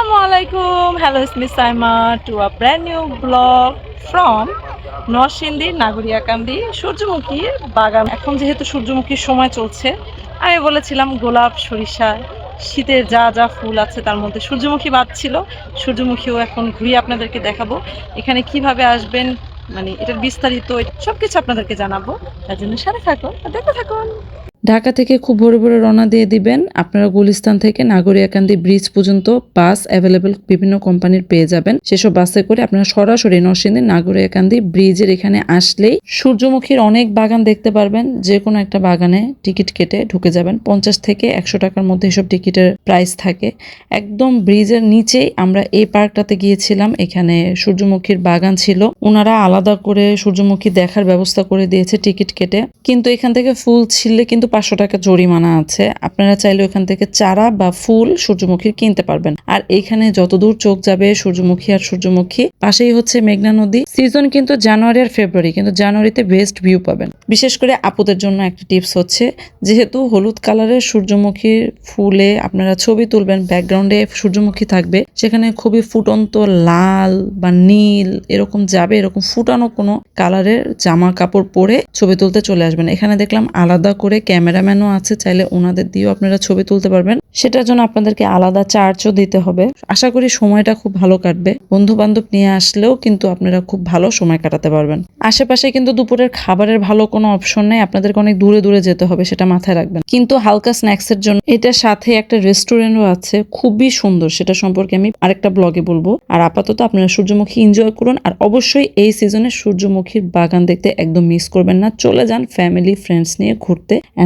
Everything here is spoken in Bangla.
আসসালামু আলাইকুম। Hello is me Saima to a brand new vlog from Narsingdi Nagariakandi সূর্যমুখীর বাগান। এখন যেহেতু সূর্যমুখীর সময় চলছে, আমি বলেছিলাম গোলাপ, সরিষা, শীতের যা যা ফুল আছে তার মধ্যে সূর্যমুখী বাদ ছিল। সূর্যমুখীও এখন ঘুরিয়ে আপনাদেরকে দেখাবো। এখানে কীভাবে আসবেন মানে এটার বিস্তারিত সব কিছু আপনাদেরকে জানাব। তার জন্য সাথে থাকুন, দেখতে থাকুন। ঢাকা থেকে খুব ভোরে ভোরে রওনা দিয়ে দিবেন। আপনারা গুলিস্তান থেকে নাগরিয়াকান্দি ব্রিজ পর্যন্ত বাস অ্যাভেলেবেল বিভিন্ন কোম্পানির পেয়ে যাবেন। সেসব বাসে করে আপনারা সরাসরি নরসিংদী নাগরিয়াকান্দি ব্রিজের এখানে আসলেই সূর্যমুখীর অনেক বাগান দেখতে পারবেন। যে কোনো একটা বাগানে টিকিট কেটে ঢুকে যাবেন। পঞ্চাশ থেকে একশো টাকার মধ্যে এসব টিকিটের প্রাইস থাকে। একদম ব্রিজের নিচেই আমরা এই পার্কটাতে গিয়েছিলাম। এখানে সূর্যমুখীর বাগান ছিল। ওনারা আলাদা করে সূর্যমুখী দেখার ব্যবস্থা করে দিয়েছে টিকিট কেটে। কিন্তু এখান থেকে ফুল ছিললে কিন্তু পাঁচশো টাকা জরিমানা আছে। আপনারা চাইলে ওখান থেকে চারা বা ফুল সূর্যমুখীর কিনতে পারবেন। আর এইখানে যতদূর চোখ যাবে সূর্যমুখী আর সূর্যমুখী, পাশেই হচ্ছে মেঘনা নদী। সিজন কিন্তু জানুয়ারি আর ফেব্রুয়ারি, কিন্তু জানুয়ারিতে বেস্ট ভিউ পাবেন। বিশেষ করে আপুদের জন্য একটা টিপস হচ্ছে, যেহেতু হলুদ কালারের সূর্যমুখীর ফুলে আপনারা ছবি তুলবেন, ব্যাকগ্রাউন্ডে সূর্যমুখী থাকবে, সেখানে খুবই ফুটন্ত লাল বা নীল এরকম যাবে, এরকম ফুটানো কোনো কালারের জামা কাপড় পরে ছবি তুলতে চলে আসবেন। এখানে দেখলাম আলাদা করে ক্যামেরাম্যানও আছে, চাইলে ওনাদের দিয়েও আপনারা ছবি তুলতে পারবেন। সেটার জন্য আপনাদেরকে আলাদা চার্জও দিতে হবে। আশা করি সময়টা খুব ভালো কাটবে। বন্ধু বান্ধব নিয়ে আসলেও কিন্তু আপনারা খুব ভালো সময় কাটাতে পারবেন। আশেপাশে কিন্তু দুপুরের খাবারের ভালো কোনো অপশন নেই। আপনাদেরকে অনেক দূরে দূরে যেতে হবে, সেটা মাথায় রাখবেন। কিন্তু হালকা স্ন্যাক্সের জন্য এটার সাথে একটা রেস্টুরেন্টও আছে, খুবই সুন্দর। সেটা সম্পর্কে আমি আরেকটা ব্লগে বলব। আর আপাতত আপনারা সূর্যমুখী এনজয় করুন। আর অবশ্যই এই সিজনে সূর্যমুখীর বাগান দেখতে একদম মিস করবেন না। চলে যান ফ্যামিলি ফ্রেন্ডস নিয়ে ঘুরতে।